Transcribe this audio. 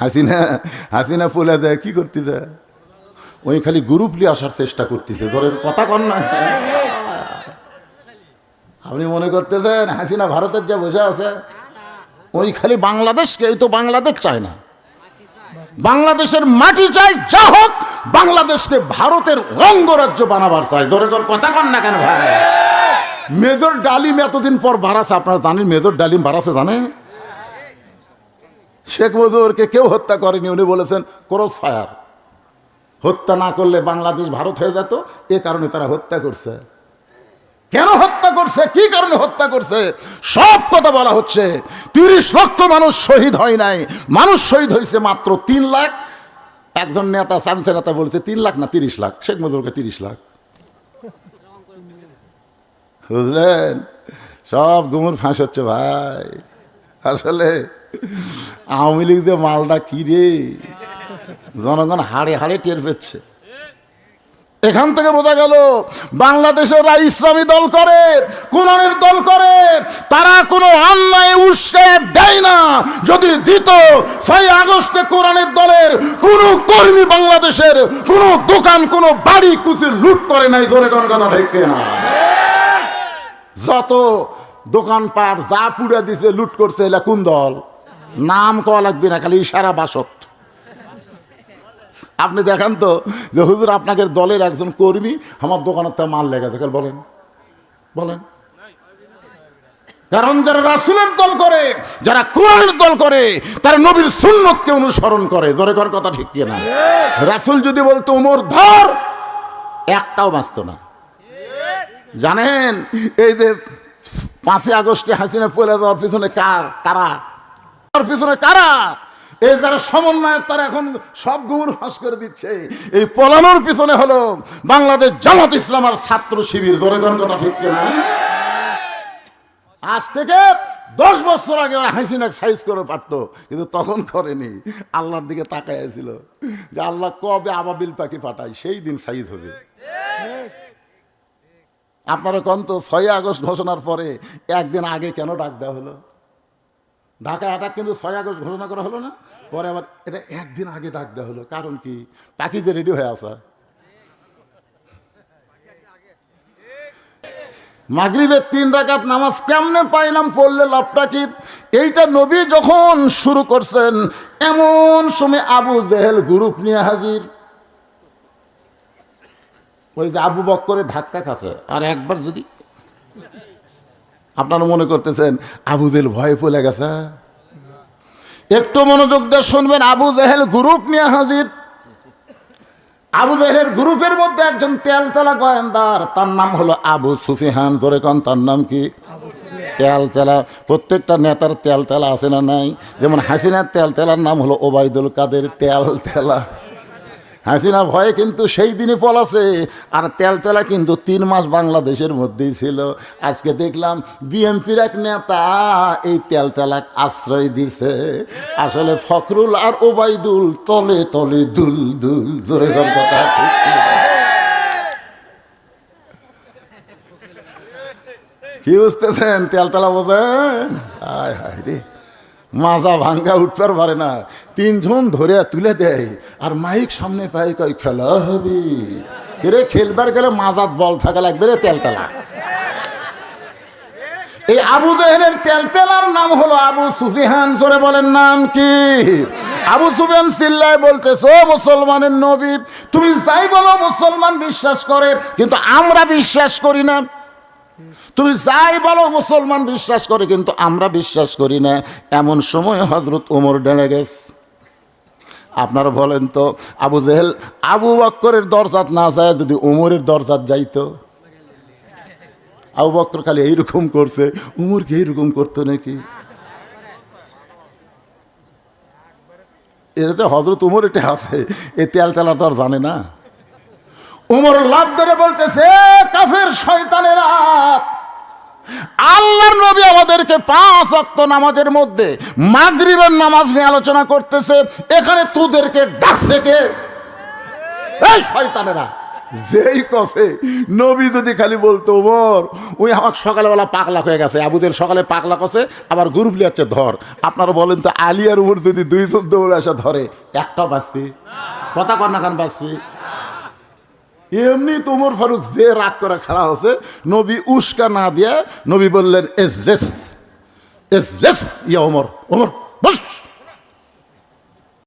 হাসিনা হাসিনা ফুলে দেয় কি করতেছে? ওই খালি গ্রুপ নিয়ে আসার চেষ্টা করতেছে ধরেন কথা কন না। আপনি মনে করতেছেন হাসিনা ভারতের যা বসে আছে ওই খালি বাংলাদেশকে এই তো বাংলাদেশ চায় না। বাংলাদেশের মাটি চাই, যা হোক, বাংলাদেশকে ভারতের অঙ্গরাজ্য বানাবার চাই। জোরে কর কথা কন না কেন ভাই? মেজর ডালিম এতদিন পর বাড়াছে, আপনারা জানেন মেজর ডালিম বাড়াছে, জানেন? শেখ মুজিবুরকে কেউ হত্যা করেনি, উনি বলেছেন ক্রস ফায়ার হত্যা না করলে বাংলাদেশ ভারত হয়ে যেত, এ কারণে তারা হত্যা করছে। কেন হত্যা করছে? কি কারণে হত্যা করছে? সব কথা বলা হচ্ছে। তিরিশ লক্ষ মানুষ শহীদ হয় নাই। মানুষ শহীদ হয়েছে মাত্র তিন লাখ। একজন নেতা সামসে নেতা বলেছে তিন লাখ না তিরিশ লাখ? শেখ মুজিবুরকে তিরিশ লাখ। বুঝলেন? সব গুমুর ফাঁস হচ্ছে ভাই। আসলে আওয়ামী লীগ যে মালটা কি রে জনগণ হাড়ে হাড়ে টের পেচ্ছে। এখান থেকে বোঝা গেল, বাংলাদেশেরা ইসলামী দল করে, কোরআনের দল করে, তারা কোনো অন্যায় উস্কে দেয় না। যদি দিত, ছয় আগস্টে কোরআনের দলের কোন কর্মী বাংলাদেশের কোন দোকান, কোন বাড়ি কুচি লুট করে নাই, জোরে কোন কথা ঠিক না যত দোকানপাট যা পুড়ে দিছে, লুট করছে এলা কোন দল? নাম কওয়া লাগবে না, খালি ইশারা বাসক। আপনি দেখেন তো যে হুজুর আপনাকে দলের একজন কর্মী আমার দোকানের তা মাল লেগেছে কাল বলেন। বলেন। কারণ যারা রাসুলের দল করে, যারা কোরআনের দল করে, তারা নবীর সুন্নতকে অনুসরণ করে। জোরে কর কথা ঠিক কিনা? রাসুল যদি বলতো, উমর, ধর! একটাও বাঁচত না। জানেন, এই যে পাঁচই আগস্টে হাসিনা পয়লা দেওয়ার পিছনে কারা তার পিছনে কারা? এই যারা সমন্বয়ক, তারা এখন সব গুমুর ফাঁস করে দিচ্ছে। এই পলানোর পিছনে হলো বাংলাদেশ জামাত ইসলাম আর ছাত্র শিবির। জোরে কথা ঠিক কিনা? আজ থেকে দশ বছর আগে ওরা হাসিনাক সাইজ করে পারত, কিন্তু তখন করেনি। আল্লাহর দিকে তাকায় ছিল যে আল্লাহ কবে আবাবিল পাখি পাঠায়, সেই দিন সাইজ হবে। আপনারা কন তো ছয় আগস্ট ঘোষণার পরে একদিন আগে কেন ডাক দেওয়া হলো? ঢাকা অ্যাটাক কিন্তু ছয় আগস্ট ঘোষণা করা হলো না? পরে আবার এটা একদিন আগে ডাক দেওয়া হলো। কারণ কি? পাখি যে রেডি হয়ে আসা। মাগরিবের তিন রাকাত নামাজ কেমনে পাইলাম পড়লে লাভটা কি? এইটা নবী যখন শুরু করছেন, এমন সময় আবু জেহেল গ্রুপ নিয়ে হাজির। ওই যে আবু বক্করে ধাক্কা খাচ্ছে। আর একবার যদি আপনারা মনে করতেছেন আবু জেহেল ভয়ে পড়ে গেছে? একটু মনোযোগ দিয়ে শুনবেন, আবু জেহেল গ্রুপ নিয়ে হাজির। আবু জেহেলের গ্রুপের মধ্যে একজন তেলতেলা গোয়েন্দার, তার নাম হলো আবু সুফিহান। জোরে কন, তার নাম কি? তেল তেলা প্রত্যেকটা নেতার তেল তেলা আছে না নাই? যেমন হাসিনার তেল তেলার নাম হলো ওবায়দুল কাদের তেল তেলা হাসিনা ভয়ে কিন্তু সেই দিনই পলাছে আর তেলতেলা কিন্তু তিন মাস বাংলাদেশের মধ্যেই ছিল। আজকে দেখলাম বিএনপির এক নেতা এই তেলতেলাক আশ্রয় দিছে। আসলে ফখরুল আর ওবায়দুল তলে তলে দুল দুল। জোরে কথা কি? বুঝতেছেন? তেলতলা বোঝেন? আয় হায় রে। মাজা ভাঙ্গা উঠতে পারে না। তিনজন ধরে তুলে দেয়। আর মাইক সামনে পাই কয়, খেলা হবে। রে খেলবার গেলে মাজাত বল থাকা লাগবে রে, তেলতলা। এই আবু দেহের তেলতেলার নাম হলো আবু সুফিহান জোরে বলেন নাম কি? আবু সুফিয়ান সিল্লায় বলতেছো মুসলমানের নবী, তুমি যাই বলো, মুসলমান বিশ্বাস করে, কিন্তু আমরা বিশ্বাস করি না। তুমি যাই বলো, মুসলমান বিশ্বাস করে, কিন্তু আমরা বিশ্বাস করি না। এমন সময় হজরত ওমর ডেড়ে গেছে। আপনারা বলেন তো, আবু জেহেল আবু বক্করের দরজাত না যায়, যদি উমরের দরজাত যাইতো? আবু বক্কর খালি এইরকম করছে উমরকে এইরকম করতো নাকি? এটাতে হজরত উমর এটা আছে, এ তেল তেলা তো আর জানে না। উমর লাভ ধরে বলতেছে কাফের শয়তানেরা। আল্লাহর নবী আমাদেরকে পাঁচ অক্ত নামাজের মধ্যে মাগরিবের নামাজ নিয়ে আলোচনা করতেছে। এখানে তুদেরকে ডাকছে কে? এই শয়তানেরা। যেই কষে নবী যদি খালি বলতো, ওমর, ওই আমার সকালবেলা পাকলা হয়ে গেছে। আবুদের সকালে পাকলা কষে আবার গ্রুপ লিয়াচ্ছে ধর। আপনারা বলেন তো আলিয়ার উমর যদি দুইজন দৌড়ে আসা, ধরে। একটা বাঁচবি কথা না কান বাঁচবি এমনি তোমর ফারুক যে রাগ করে খাড়া হচ্ছে নবী উস্কা না দিয়ে নবী বললেন, এজলেস এজলেস ইয়া ওমর ওমর, বস।